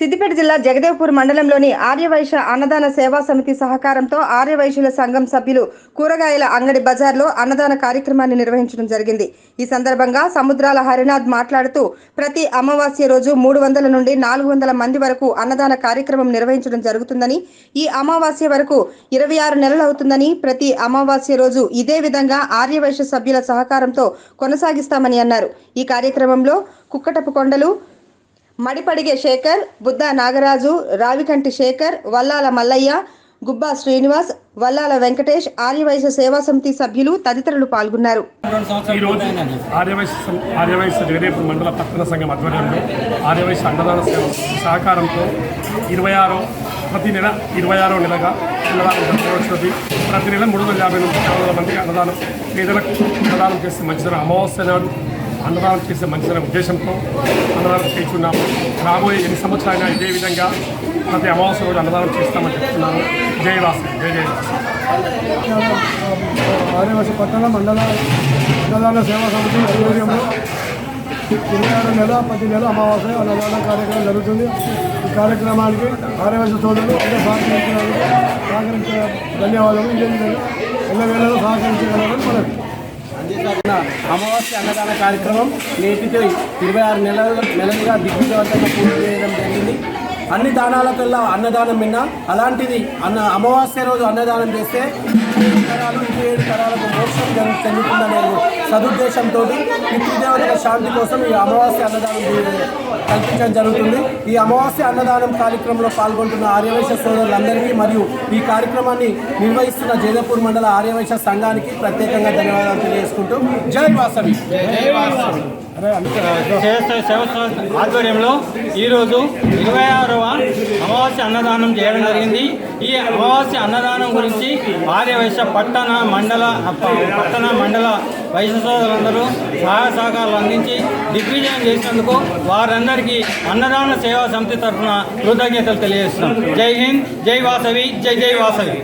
సిద్దిపేట జిల్లా జగదేవ్పూర్ మండలంలోని ఆర్యవైశ్య అన్నదాన సేవా సమితి సహకారంతో ఆర్యవైశ్యుల సంఘం సభ్యులు కూరగాయల అంగడి బజార్లో అన్నదాన కార్యక్రమాన్ని నిర్వహించడం జరిగింది. ఈ సందర్భంగా సముద్రాల హరినాథ్ మాట్లాడుతూ ప్రతి అమావాస్య రోజు మూడు వందల నుండి నాలుగు వందల మంది వరకు అన్నదాన కార్యక్రమం నిర్వహించడం జరుగుతుందని ఈ అమావాస్య వరకు ఇరవై ఆరు నెలలు అవుతుందని ప్రతి అమావాస్య రోజు ఇదే విధంగా ఆర్యవైశ్య సభ్యుల సహకారంతో కొనసాగిస్తామని అన్నారు. ఈ కార్యక్రమంలో కుక్కటపు కొండలు మడిపడిగే శేఖర్ బుద్ధ నాగరాజు రావికంటి శేఖర్ వల్లాల మల్లయ్య గుబ్బా శ్రీనివాస్ వల్లాల వెంకటేష్ ఆర్యవైశ్య సేవా సమితి సభ్యులు తదితరులు పాల్గొన్నారు. ఆర్యవైశ్య జగదేపురం మండల పట్టణ సంఘం ఆధ్వర్యంలో ఆర్యవైశ్య అన్నదాన సేవ సహకారంతో ఇరవై ఆరో ప్రతి నెల ఇరవై ఆరో నెలగా అన్నదానం ప్రతి నెల మూడు వందల యాభై నుంచి మందికి అన్నదానం పేదలకు అన్నదానం చేసే మంచిదన అమావాస్య నాడు అన్నదానం చేసే మంచిదన ఉద్దేశంతో అన్నదానం చేస్తున్నాము. రాబోయే ఎన్ని సంవత్సరాలైనా ఇదే విధంగా ప్రతి అమావాస్య రోజు అన్నదానం చేస్తామని చెప్తున్నాము. జై వాసు జై జయ వాసు. పట్టణ మండల అన్నదాన సేవా సమితి ఆధ్వర్యంలో ఇరవై ఆరు నెల ప్రతి నెల అమావాస్య అన్నదాన కార్యక్రమం జరుగుతుంది. ఈ కార్యక్రమానికి ఆర్యవశ సోదరులు అందరూ సహకరించినందుకు సహకరించిన ధన్యవాదాలు ఇదే విధంగా ఎల్ల వేళలో సహకరించగలరని మనకు అమావాస్య అన్నదాన కార్యక్రమం నేటితో ఇరవై ఆరు నెలలు నెలలుగా దిగ్విజయవంతంగా పూర్తి చేయడం జరిగింది. అన్ని దానాలకల్లా అన్నదానం విన్న అలాంటిది అన్న అమావాస్య రోజు అన్నదానం చేస్తే తరాలు ఇరవై ఏడు తరాలకు మోక్షం జరు- చెందుతుందనే సదుద్దేశంతో పితృదేవతల శాంతి కోసం ఈ అమావాస్య అన్నదానం కల్పించడం జరుగుతుంది. ఈ అమావాస్య అన్నదానం కార్యక్రమంలో పాల్గొంటున్న ఆర్యవైశ్య సోదరులందరికీ మరియు ఈ కార్యక్రమాన్ని నిర్వహిస్తున్న జైదపూర్ మండల ఆర్యవైశ్య సంఘానికి ప్రత్యేకంగా ధన్యవాదాలు తెలియజేసుకుంటూ జై వాసవి. చేస్తే సేవ సంస్థ ఆధ్వర్యంలో ఈరోజు ఇరవై ఆరవ అమావాస్య అన్నదానం చేయడం జరిగింది. ఈ అమావాస్య అన్నదానం గురించి ఆర్యవైశ్య పట్టణ మండల పట్టణ మండల వైద్య సోదరులందరూ సహాయ సహకారాలు అందించి దిగ్విజయం చేసినందుకు వారందరికీ అన్నదాన సేవా సమితి తరఫున కృతజ్ఞతలు తెలియజేస్తున్నాం. జై హింద్ జై వాసవి జై జై వాసవి.